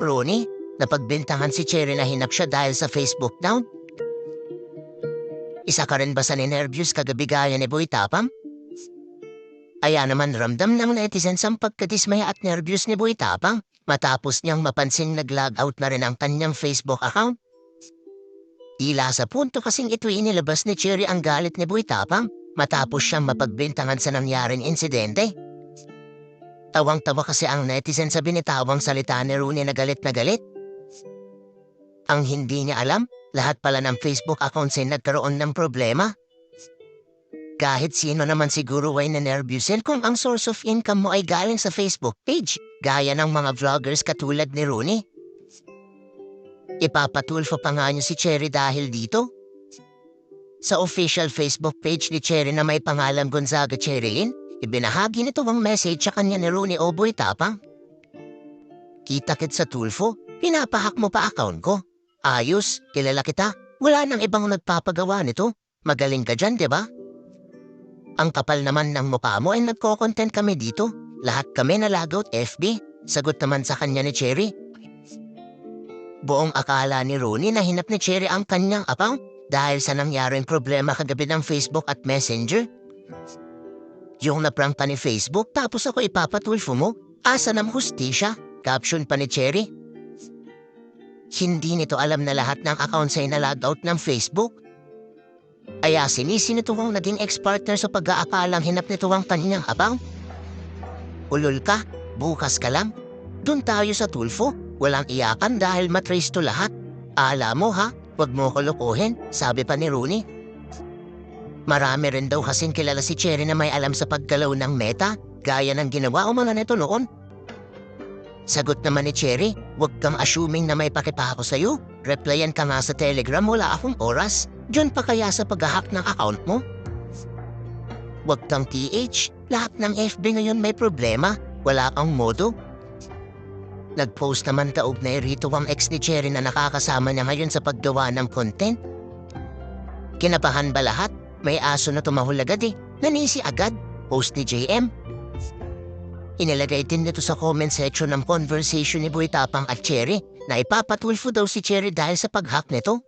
Rooney, napagbintangan si Cherry na hinap siya dahil sa Facebook down. Isa ka rin ba sa ninervyos kagabi gaya ni Boy Tapang? Aya naman ramdam ng netizens ang pagkadismaya at nervyos ni Boy Tapang matapos niyang mapansing nag-log out na rin ang kanyang Facebook account. Tila sa punto kasing ito inilabas ni Cherry ang galit ni Boy Tapang matapos siyang mapagbintangan sa nangyaring insidente. Tawang-tawa kasi ang netizen sa binitawang salita ni Rooney na galit na galit. Ang hindi niya alam, lahat pala ng Facebook accounts ay nagkaroon ng problema. Kahit sino naman siguro ay nanervyusin kung ang source of income mo ay galing sa Facebook page, gaya ng mga vloggers katulad ni Rooney. Ipapatulfo pa nga niyo si Cherry dahil dito. Sa official Facebook page ni Cherry na may pangalan Gonzaga Cherrylin, ibinahagi nito ang message sa kanya ni Rooney Oboy Tapang. Kita kit sa Tulfo, pinapahak mo pa account ko. Ayos, kilala kita. Wala nang ibang nagpapagawa nito. Magaling ka dyan, di ba? Ang kapal naman ng mukha mo ay nagko-content kami dito. Lahat kami nalagot FB. Sagot naman sa kanya ni Cherry. Buong akala ni Rooney na hinap ni Cherry ang kanyang account dahil sa nangyaring problema kagabi ng Facebook at Messenger. Yung naprank pa ni Facebook tapos ako ipapatulfo mo, asa ng hustisya, caption pa ni Cherry. Hindi nito alam na lahat ng accounts ay nalogout ng Facebook. Aya sinisi nito ang naging ex-partner sa pag-aakalang hinap nito ang kanyang account. Ulol ka, bukas ka lang. Doon tayo sa Tulfo, walang iyakan dahil matrace to lahat. Ala mo ha, wag mo ko sabi pa ni Rooney. Marami rin daw kasing kilala si Cherry na may alam sa paggalaw ng meta, gaya ng ginawa o mga nito noon. Sagot naman ni Cherry, huwag kang assuming na may pakita ako sa'yo. Replyan ka nga sa Telegram, wala akong oras. Diyan pa kaya sa pag-hack ng account mo? Huwag kang TH, lahat ng FB ngayon may problema. Wala kang modo. Nag-post naman kaugnay rito ang ex ni Cherry na nakakasama niya ngayon sa paggawa ng content. Kinabahan ba lahat? May aso na tumahol agad eh. Nanisi agad. Post ni JM. Inilagay din nito sa comment section ng conversation ni Boy Tapang at Cherry na ipapatulfo daw si Cherry dahil sa pag-hack nito.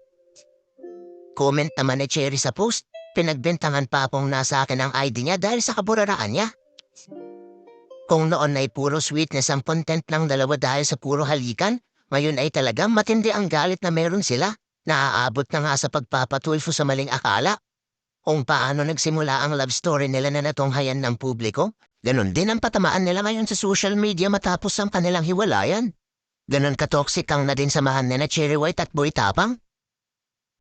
Comment naman ni Cherry sa post, pinagbintangan pa akong nasa akin ang ID niya dahil sa kaburaraan niya. Kung noon ay puro sweetness ang content ng dalawa dahil sa puro halikan, ngayon ay talagang matindi ang galit na meron sila. Naaabot na nga sa pagpapatulfo sa maling akala. Kung paano nagsimula ang love story nila na natunghayan ng publiko, ganon din ang patamaan nila ngayon sa social media matapos ang kanilang hiwalayan. Ganon katoxic ang na din samahan nila Cherry White at Boy Tapang.